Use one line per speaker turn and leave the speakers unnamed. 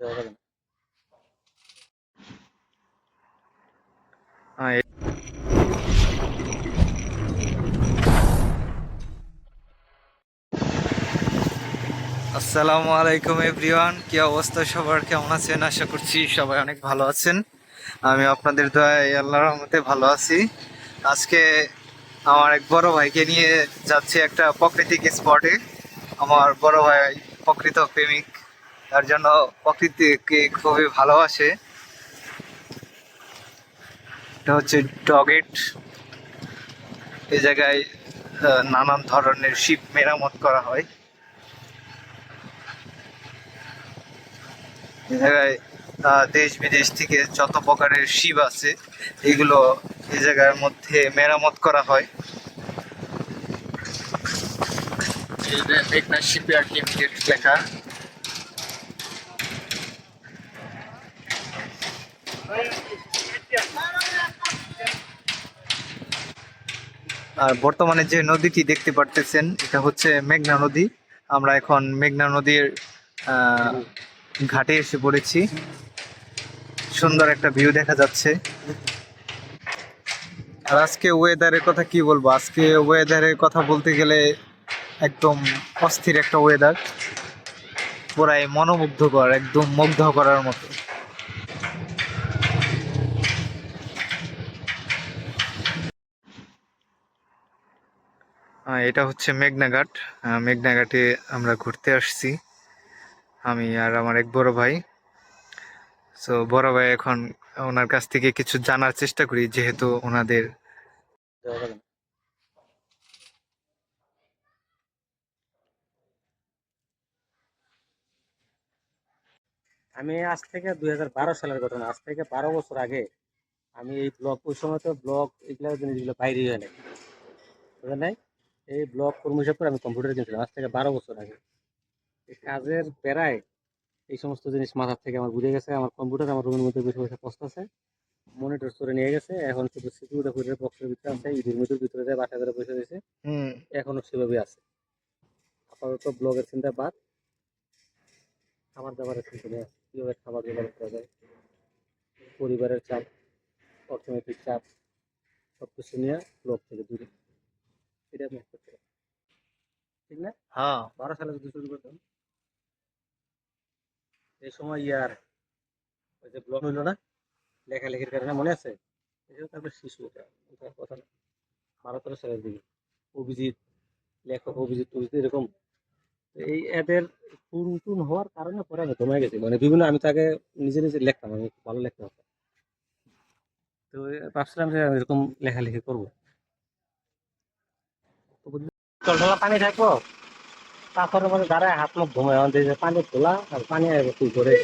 আসসালামু আলাইকুম, এভরিওয়ান। কি অবস্থা সবার? কেমন আছেন? আশা করছি সবাই অনেক ভালো আছেন। আমি আপনাদের দয়ায় আল্লাহর রহমতে ভালো আছি। আজকে আমার এক বড় ভাইকে নিয়ে যাচ্ছি একটা প্রাকৃতিক স্পটে আমার বড় ভাই প্রকৃত প্রেমিক। তার জন্য প্রকৃতিকে খুবই ভালোবাসে। এটা হচ্ছে ডগেট এ জায়গায় নানান ধরনের শিপ মেরামত করা হয়। এই জায়গায় দেশ বিদেশ থেকে যত প্রকারের শিপ আছে, এগুলো এ জায়গার মধ্যে মেরামত করা হয়। মেঘনা শিপইয়ার্ড লিমিটেড লেখা। আর বর্তমানে যে নদীটি দেখতে পারতেছেন, এটা হচ্ছে মেঘনা নদী। আমরা এখন মেঘনা নদীর ঘাটে এসে পড়েছি। সুন্দর একটা ভিউ দেখা যাচ্ছে। আর আজকে ওয়েদারের কথা কি বলব? আজকে ওয়েদারের কথা বলতে গেলে একদম অস্থির একটা ওয়েদার পুরাই মনোমুগ্ধকর, একদম মুগ্ধ করার মতো। এটা হচ্ছে মেঘনাঘাট মেঘনাঘাটে আমরা ঘুরতে আসছি। আমি আর আমার এক বড় ভাই। সো বড় ভাই এখন ওনার কাছ থেকে কিছু জানার চেষ্টা করি, যেহেতু ওনাদের।
আমি আজ থেকে দুই বারো সালের ঘটনা। আজ থেকে বারো বছর আগে আমি এই ব্লগ, ওই সময় তো ব্লগ এগুলো জিনিসগুলো বাইরে বুঝলেন নাই? এই ব্লগ কর্ম হিসাব করে আমি কম্পিউটার কিনছিলাম আজ থেকে বারো বছর আগে। এই কাজের প্যারায় এই সমস্ত জিনিস মাথার থেকে আমার বুঝে গেছে আমার কম্পিউটার আমার রুমের মধ্যে বসে বসে পস্তাছে মনিটর করে নিয়ে গেছে এখন শুধু সিকিউরিটি করে বক্সের ভিতরে আছে ইঁদুর মিদুর ভিতরে যায় বাসা করে বসে রয়েছে। এখনও সেভাবে আছে। আপাতত ব্লগের চিন্তা বাদ। খাবার দাবারের চিন্তা নেই কীভাবে খাবার জোগাড় করা যায়? পরিবারের চাপ অর্থনৈতিক চাপ সব কিছু নিয়ে ব্লগ থেকে দূরে। এটা আমি করতে ঠিক না?
হ্যাঁ।
বারো সালে যদি শুরু করতাম এই সময় ইয়ার ওই যে ব্লগ হইল না লেখালেখির কারণে মনে আছে? এই তারপরে শিশু এটা কথা না। বারো তেরো সালের দিকে অভিজিৎ লেখক অভিজিৎ টভিজিৎ এরকম। এই এদের টুন হওয়ার কারণে পরে আমি কমে গেছি। মানে বিভিন্ন আমি তাকে নিজে নিজে লিখতাম আমি ভালো লিখতে পারতাম তো ভাবছিলাম যে আমি এরকম লেখালেখি করব। টলটলা পানি থাকব। তারপরে মানে দাঁড়ায় হাত মুখ ঘুমায় যে পানি খোলা, আর পানি আসবে তুই করে?